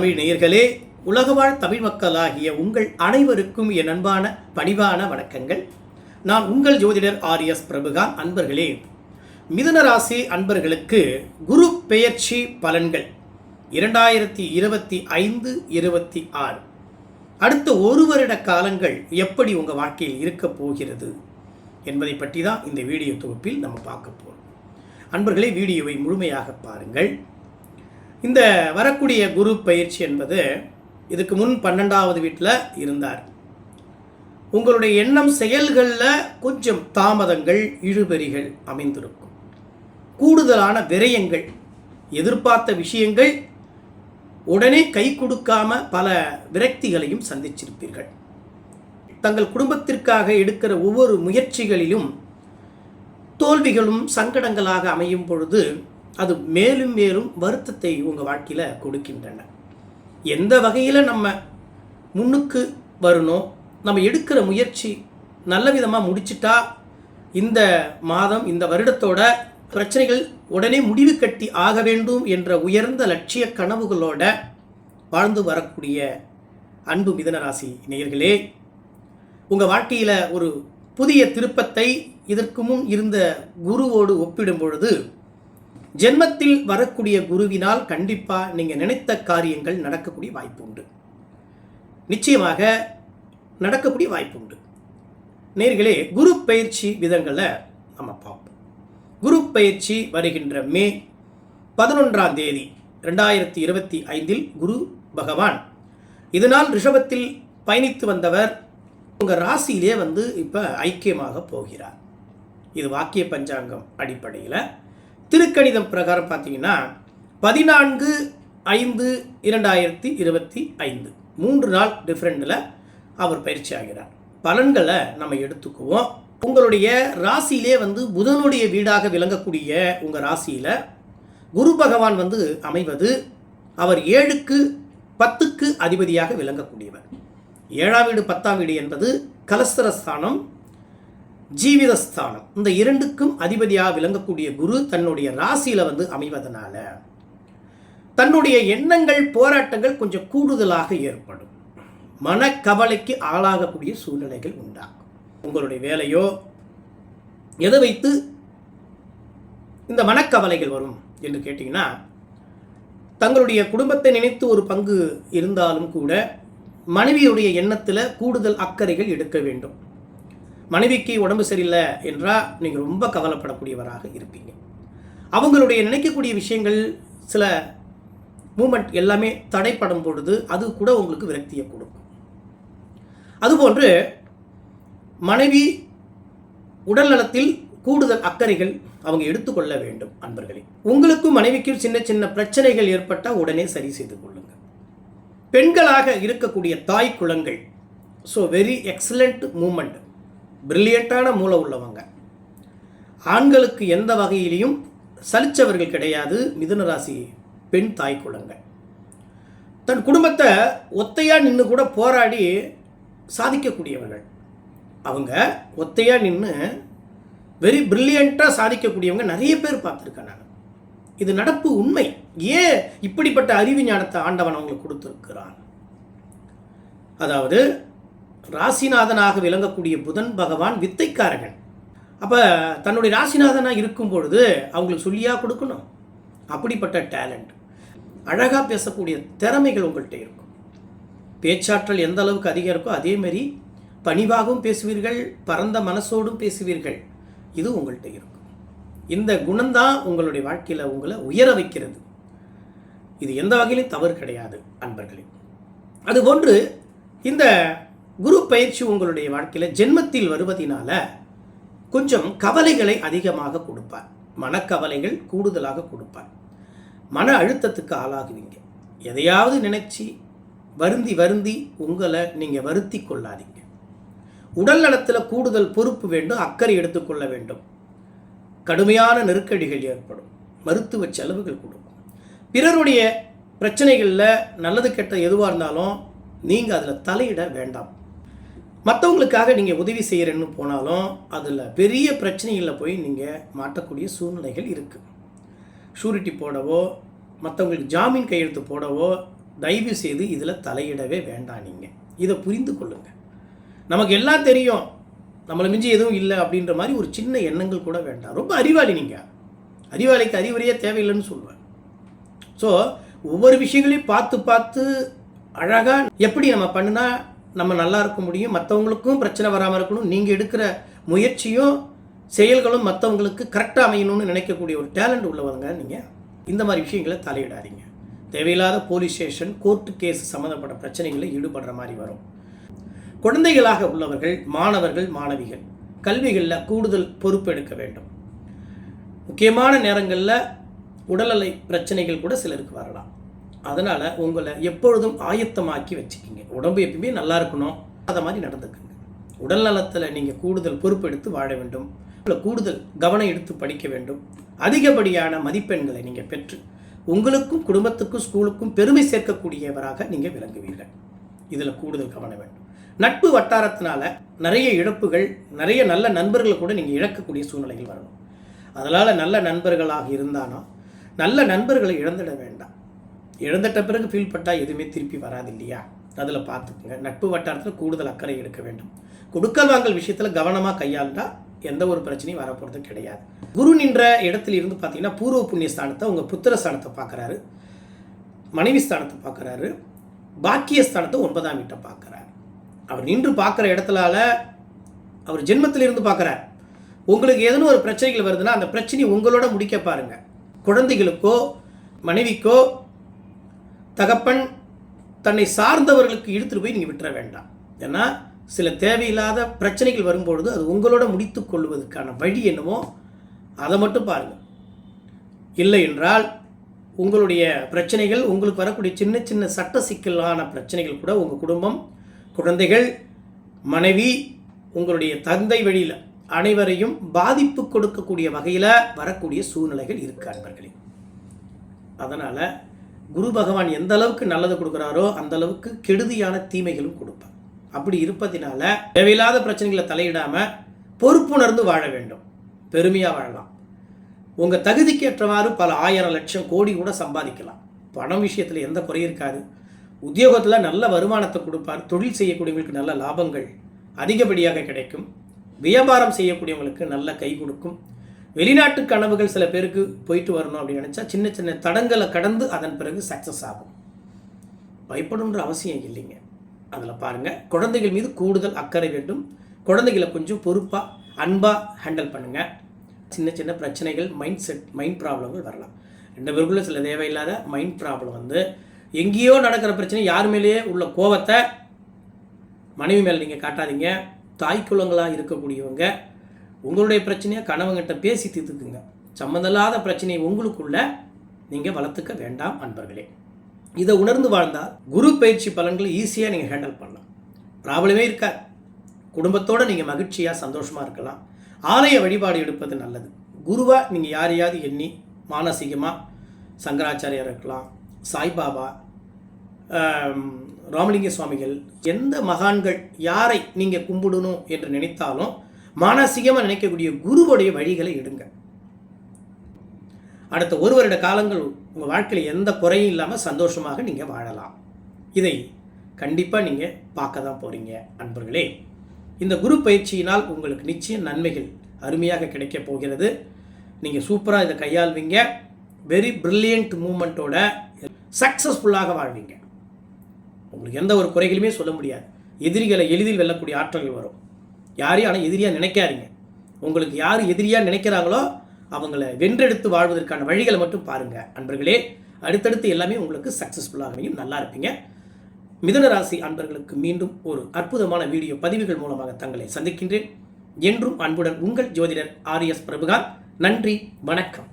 தமிழ் நேயர்களே உலகவாழ் தமிழ் மக்களாகிய உங்கள் அனைவருக்கும் என் அன்பான பணிவான வணக்கங்கள். நான் உங்கள் ஜோதிடர் ஆர்எஸ் பிரபுகான் அன்பர்களே. மிதுன ராசி அன்பர்களுக்கு குரு பெயர்ச்சி பலன்கள் இரண்டாயிரத்தி இருபத்தி ஐந்து இருபத்தி ஆறு. அடுத்த ஒரு வருட காலங்கள் எப்படி உங்கள் வாழ்க்கையில் இருக்கப் போகிறது என்பதை பற்றி தான் இந்த வீடியோ தொகுப்பில் நம்ம பார்க்க போகிறோம் அன்பர்களே வீடியோவை முழுமையாக பாருங்கள். இந்த வரக்கூடிய குரு பயிற்சி என்பது இதுக்கு முன் பன்னெண்டாவது வீட்டில் இருந்தார். உங்களுடைய எண்ணம் செயல்களில் கொஞ்சம் தாமதங்கள் இழுபறிகள் அமைந்திருக்கும். கூடுதலான விரயங்கள் எதிர்பார்த்த விஷயங்கள் உடனே கை கொடுக்காம பல விரக்திகளையும் சந்திச்சிருப்பீர்கள். தங்கள் குடும்பத்திற்காக எடுக்கிற ஒவ்வொரு முயற்சிகளிலும் தோல்விகளும் சங்கடங்களாக அமையும் பொழுது அது மேலும் மேலும் வருத்தத்தை உங்கள் வாழ்க்கையில் கொடுக்கின்றன. எந்த வகையில் நம்ம முன்னுக்கு வரணும் நம்ம எடுக்கிற முயற்சி நல்ல விதமாக முடிச்சிட்டா இந்த மாதம் இந்த வருடத்தோட பிரச்சனைகள் உடனே முடிவு கட்டி ஆக வேண்டும் என்ற உயர்ந்த லட்சிய கனவுகளோட வாழ்ந்து வரக்கூடிய அன்பு மிதனராசி நேயர்களே உங்கள் வாழ்க்கையில் ஒரு புதிய திருப்பத்தை இதற்கு முன் இருந்த குருவோடு ஒப்பிடும் பொழுது ஜென்மத்தில் வரக்கூடிய குருவினால் கண்டிப்பாக நீங்கள் நினைத்த காரியங்கள் நடக்கக்கூடிய வாய்ப்பு உண்டு நிச்சயமாக நடக்கக்கூடிய வாய்ப்பு உண்டு நேர்களே குரு பயிற்சி விதங்களை நம்ம பார்ப்போம். குரு பயிற்சி வருகின்ற மே பதினொன்றாம் தேதி ரெண்டாயிரத்தி இருபத்தி ஐந்தில் குரு பகவான். இதனால் ரிஷபத்தில் பயணித்து வந்தவர் உங்கள் ராசியிலே வந்து இப்போ ஐக்கியமாக போகிறார். இது வாக்கிய பஞ்சாங்கம் அடிப்படையில். திருக்கணிதம் பிரகாரம் பார்த்தீங்கன்னா பதினான்கு ஐந்து இரண்டாயிரத்தி இருபத்தி ஐந்து. மூன்று நாள் டிஃப்ரெண்டில் அவர் பயிற்சி ஆகிறார். பலன்களை நம்ம எடுத்துக்குவோம். உங்களுடைய ராசியிலே வந்து புதனுடைய வீடாக விளங்கக்கூடிய உங்கள் ராசியில் குரு பகவான் வந்து அமைவது அவர் ஏழுக்கு பத்துக்கு அதிபதியாக விளங்கக்கூடியவர். ஏழாம் வீடு பத்தாம் வீடு என்பது கலஸ்தரஸ்தானம் ஜீவிதஸ்தானம். இந்த இரண்டுக்கும் அதிபதியாக விளங்கக்கூடிய குரு தன்னுடைய ராசியில் வந்து அமைவதனால தன்னுடைய எண்ணங்கள் போராட்டங்கள் கொஞ்சம் கூடுதலாக ஏற்படும். மனக்கவலைக்கு ஆளாகக்கூடிய சூழ்நிலைகள் உண்டாகும். உங்களுடைய வேலையோ எதை வைத்து இந்த மனக்கவலைகள் வரும் என்று கேட்டிங்கன்னா தங்களுடைய குடும்பத்தை நினைத்து ஒரு பங்கு இருந்தாலும் கூட மனைவியுடைய எண்ணத்தில் கூடுதல் அக்கறைகள் எடுக்க வேண்டும். மனைவிக்கு உடம்பு சரியில்லை என்றால் நீங்கள் ரொம்ப கவலைப்படக்கூடியவராக இருப்பீங்க. அவங்களுடைய நினைக்கக்கூடிய விஷயங்கள் சில மூமெண்ட் எல்லாமே தடைப்படும் பொழுது அது கூட உங்களுக்கு விரக்தியை கொடுக்கும். அதுபோன்று மனைவி உடல் நலத்தில் கூடுதல் அக்கறைகள் அவங்க எடுத்துக்கொள்ள வேண்டும் அன்பர்களே. உங்களுக்கும் மனைவிக்கும் சின்ன சின்ன பிரச்சனைகள் ஏற்பட்டால் உடனே சரி செய்து கொள்ளுங்கள் பெண்களாக இருக்கக்கூடிய தாய் குளங்கள் ஸோ வெரி எக்ஸலண்ட் மூமெண்ட் பிரில்லியண்ட்டான மூளை உள்ளவங்க. ஆண்களுக்கு எந்த வகையிலையும் சலிச்சவர்கள் கிடையாது. மிதுன ராசி பெண் தாய் குழந்தை தன் குடும்பத்தை ஒத்தையாக நின்று கூட போராடி சாதிக்கக்கூடியவர்கள். அவங்க ஒத்தையாக நின்று வெரி பிரில்லியண்ட்டாக சாதிக்கக்கூடியவங்க நிறைய பேர் பார்த்துருக்கேன் நான். இது நடப்பு உண்மை. ஏன் இப்படிப்பட்ட அறிவு ஞானத்தை ஆண்டவன் அவங்களுக்கு கொடுத்துருக்கிறான்? அதாவது ராசிநாதனாக விளங்கக்கூடிய புதன் பகவான் வித்தைக்காரகன். அப்போ தன்னுடைய ராசிநாதனாக இருக்கும் பொழுது அவங்களுக்கு சொல்லியாக கொடுக்கணும். அப்படிப்பட்ட டேலண்ட். அழகாக பேசக்கூடிய திறமைகள் உங்கள்கிட்ட இருக்கும். பேச்சாற்றல் எந்த அளவுக்கு அதிகம் இருக்கோ அதேமாரி பணிவாகவும் பேசுவீர்கள் பரந்த மனசோடும் பேசுவீர்கள். இது உங்கள்கிட்ட இருக்கும். இந்த குணம்தான் உங்களுடைய வாழ்க்கையில் உங்களை உயர வைக்கிறது. இது எந்த வகையிலும் தவறு கிடையாது அன்பர்களே. அதுபோன்று இந்த குரு பயிற்சி உங்களுடைய வாழ்க்கையில் ஜென்மத்தில் வருவதினால கொஞ்சம் கவலைகளை அதிகமாக கொடுப்பார். மனக்கவலைகள் கூடுதலாக கொடுப்பார். மன அழுத்தத்துக்கு ஆளாகுவீங்க. எதையாவது நினைச்சு வருந்தி வருந்தி உங்களை நீங்கள் வருத்தி கொள்ளாதீங்க. உடல் நலத்தில் கூடுதல் பொறுப்பு வேண்டும் அக்கறை எடுத்துக்கொள்ள வேண்டும். கடுமையான நெருக்கடிகள் ஏற்படும். மருத்துவ செலவுகள் கொடுக்கும். பிறருடைய பிரச்சனைகளில் நல்லது கெட்ட எதுவாக இருந்தாலும் நீங்கள் அதில் தலையிட வேண்டாம். மற்றவங்களுக்காக நீங்கள் உதவி செய்கிறேன்னு போனாலும் அதில் பெரிய பிரச்சனைகளில் போய் நீங்கள் மாட்டக்கூடிய சூழ்நிலைகள் இருக்குது ஷூரிட்டி போடவோ மற்றவங்களுக்கு ஜாமீன் கையெழுத்து போடவோ தயவு செய்து இதில் தலையிடவே வேண்டாம் நீங்கள் இதை புரிந்து கொள்ளுங்கள் நமக்கு எல்லாம் தெரியும். நம்மளை மிஞ்சி எதுவும் இல்லை அப்படின்ற மாதிரி ஒரு சின்ன எண்ணங்கள் கூட வேண்டாம். ரொம்ப அறிவாளி நீங்கள் அறிவாளிக்கு அறிவுரையே தேவையில்லைன்னு சொல்லுவேன் ஸோ ஒவ்வொரு விஷயங்களையும் பார்த்து பார்த்து அழகாக எப்படி நம்ம பண்ணுனா நம்ம நல்லா இருக்க முடியும். மற்றவங்களுக்கும் பிரச்சனை வராமல் இருக்கணும். நீங்கள் எடுக்கிற முயற்சியும் செயல்களும் மற்றவங்களுக்கு கரெக்டாக அமையணும்னு நினைக்கக்கூடிய ஒரு டேலண்ட் உள்ளவங்க நீங்கள் இந்த மாதிரி விஷயங்களை தலையிடாதீங்க. தேவையில்லாத போலீஸ் ஸ்டேஷன் கோர்ட்டு கேஸ் சம்மந்தப்பட்ட பிரச்சனைகளில் ஈடுபடுற மாதிரி வரும். குழந்தைகளாக உள்ளவர்கள் மாணவர்கள் மாணவிகள் கல்விகளில் கூடுதல் பொறுப்பு எடுக்க வேண்டும். முக்கியமான நேரங்களில் உடல்நலை பிரச்சனைகள் கூட சிலருக்கு வரலாம். அதனால் உங்களை எப்பொழுதும் ஆயத்தமாக்கி வச்சுக்கிங்க. உடம்பு எப்பயுமே நல்லா இருக்கணும். அதை மாதிரி நடந்துக்குங்க. உடல் நலத்தில் நீங்கள் கூடுதல் பொறுப்பெடுத்து வாழ வேண்டும். இல்லை கூடுதல் கவனம் எடுத்து படிக்க வேண்டும். அதிகப்படியான மதிப்பெண்களை நீங்கள் பெற்று உங்களுக்கும் குடும்பத்துக்கும் ஸ்கூலுக்கும் பெருமை சேர்க்கக்கூடியவராக நீங்கள் விளங்குவீர்கள். இதில் கூடுதல் கவனம் வேண்டும். நட்பு வட்டாரத்தினால நிறைய இழப்புகள் நிறைய நல்ல நண்பர்களை கூட நீங்கள் இழக்கக்கூடிய சூழ்நிலைகள் வரணும். அதனால் நல்ல நண்பர்களாக இருந்தாலும் நல்ல நண்பர்களை இழந்துட வேண்டாம். இழந்துட்ட பிறகு ஃபீல் பட்டால் எதுவுமே திருப்பி வராது இல்லையா அதில் பார்த்துக்குங்க. நட்பு வட்டாரத்தில் கூடுதல் அக்கறை எடுக்க வேண்டும். கொடுக்கல் வாங்கல் விஷயத்தில் கவனமாக கையாண்டால் எந்த ஒரு பிரச்சனையும் வரப்போகிறது கிடையாது. குரு நின்ற இடத்துல இருந்து பார்த்தீங்கன்னா பூர்வ புண்ணிய ஸ்தானத்தை உங்கள் புத்திர ஸ்தானத்தை பார்க்குறாரு. மனைவி ஸ்தானத்தை பார்க்குறாரு. பாக்கியஸ்தானத்தை ஒன்பதாம் வீட்டை பார்க்குறாரு. அவர் நின்று பார்க்குற இடத்துலால அவர் ஜென்மத்தில் இருந்து பார்க்குறார். உங்களுக்கு ஏதேனும் ஒரு பிரச்சனைகள் வருதுன்னா அந்த பிரச்சனையை உங்களோட முடிக்க பாருங்க. குழந்தைகளுக்கோ மனைவிக்கோ தகப்பன் தன்னை சார்ந்தவர்களுக்கு இழுத்துட்டு போய் நீங்கள் விட்டுற வேண்டாம். ஏன்னா சில தேவையில்லாத பிரச்சனைகள் வரும்பொழுது அது உங்களோட முடித்து கொள்வதற்கான வழி என்னவோ அதை மட்டும் பாருங்கள் இல்லை என்றால் உங்களுடைய பிரச்சனைகள் உங்களுக்கு வரக்கூடிய சின்ன சின்ன சட்ட சிக்கலான பிரச்சனைகள் கூட உங்கள் குடும்பம் குழந்தைகள் மனைவி உங்களுடைய தந்தை வழியில் அனைவரையும் பாதிப்பு கொடுக்கக்கூடிய வகையில் வரக்கூடிய சூழ்நிலைகள் இருக்கு அன்பர்களே. அதனால் குரு பகவான் எந்த அளவுக்கு நல்லது கொடுக்குறாரோ அந்த அளவுக்கு கெடுதியான தீமைகளும் கொடுப்பார். அப்படி இருப்பதினால தேவையில்லாத பிரச்சனைகளை தலையிடாமல் பொறுப்புணர்ந்து வாழ வேண்டும். பெருமையாக வாழலாம். உங்கள் தகுதிக்கு ஏற்றவாறு பல ஆயிரம் லட்சம் கோடி கூட சம்பாதிக்கலாம். பணம் விஷயத்தில் எந்த குறையும் இருக்காது. உத்தியோகத்தில் நல்ல வருமானத்தை கொடுப்பார். தொழில் செய்யக்கூடியவங்களுக்கு நல்ல லாபங்கள் அதிகப்படியாக கிடைக்கும். வியாபாரம் செய்யக்கூடியவங்களுக்கு நல்ல கை கொடுக்கும். வெளிநாட்டு கனவுகள் சில பேருக்கு போயிட்டு வரணும் அப்படின்னு நினச்சா சின்ன சின்ன தடங்களை கடந்து அதன் பிறகு சக்ஸஸ் ஆகும். பயப்படணுன்ற அவசியம் இல்லைங்க. அதில் பாருங்கள் குழந்தைகள் மீது கூடுதல் அக்கறை வேண்டும். குழந்தைகளை கொஞ்சம் பொறுப்பாக அன்பாக ஹேண்டில் பண்ணுங்கள் சின்ன சின்ன பிரச்சனைகள் மைண்ட் செட் மைண்ட் ப்ராப்ளங்கள் வரலாம். ரெண்டு பேருக்குள்ள சில தேவையில்லாத மைண்ட் ப்ராப்ளம் வந்து எங்கேயோ நடக்கிற பிரச்சனை யார் மேலேயே உள்ள கோவத்தை மனைவி மேலே நீங்கள் காட்டாதீங்க. தாய் குலங்களாக இருக்கக்கூடியவங்க உங்களுடைய பிரச்சனையை கணவங்கிட்ட பேசி தீர்த்துக்குங்க. சம்மந்தமில்லாத பிரச்சனையை உங்களுக்குள்ள நீங்கள் வளர்த்துக்க வேண்டாம் அன்பர்களே. இதை உணர்ந்து வாழ்ந்தால் குரு பயிற்சி பலன்களை ஈஸியாக நீங்கள் ஹேண்டில் பண்ணலாம். ப்ராப்ளமே இருக்காது. குடும்பத்தோடு நீங்கள் மகிழ்ச்சியாக சந்தோஷமாக இருக்கலாம். ஆலய வழிபாடு எடுப்பது நல்லது. குருவாக நீங்கள் யாரையாவது எண்ணி மானசீகமாக சங்கராச்சாரியார் இருக்கலாம் சாய்பாபா ராமலிங்க சுவாமிகள் எந்த மகான்கள் யாரை நீங்கள் கும்பிடணும் என்று நினைத்தாலும் மானசீகமாக நினைக்கக்கூடிய குருவுடைய வழிகளை எடுங்க. அடுத்த ஒரு வருட காலங்கள் உங்கள் வாழ்க்கையில் எந்த குறையும் இல்லாமல் சந்தோஷமாக நீங்கள் வாழலாம். இதை கண்டிப்பாக நீங்கள் பார்க்க தான் போகிறீங்க அன்பர்களே. இந்த குரு பயிற்சியினால் உங்களுக்கு நிச்சயம் நன்மைகள் அருமையாக கிடைக்கப் போகிறது. நீங்கள் சூப்பராக இதை கையாள்வீங்க. வெரி பிரில்லியண்ட் மூமெண்ட்டோட சக்ஸஸ்ஃபுல்லாக வாழ்வீங்க. உங்களுக்கு எந்த ஒரு குறைகளுமே சொல்ல முடியாது. எதிரிகளை எளிதில் வெல்லக்கூடிய ஆற்றல்கள் வரும். யாரையும் ஆனால் எதிரியாக நினைக்காதீங்க. உங்களுக்கு யார் எதிரியாக நினைக்கிறாங்களோ அவங்கள வென்றெடுத்து வாழ்வதற்கான வழிகளை மட்டும் பாருங்கள் அன்பர்களே அடுத்தடுத்து எல்லாமே உங்களுக்கு சக்ஸஸ்ஃபுல்லாக அமையும். நல்லா இருப்பீங்க. மிதனராசி அன்பர்களுக்கு மீண்டும் ஒரு அற்புதமான வீடியோ பதிவுகள் மூலமாக தங்களை சந்திக்கின்றேன். என்றும் அன்புடன் உங்கள் ஜோதிடர் ஆர் எஸ் பிரபுகார் நன்றி வணக்கம்.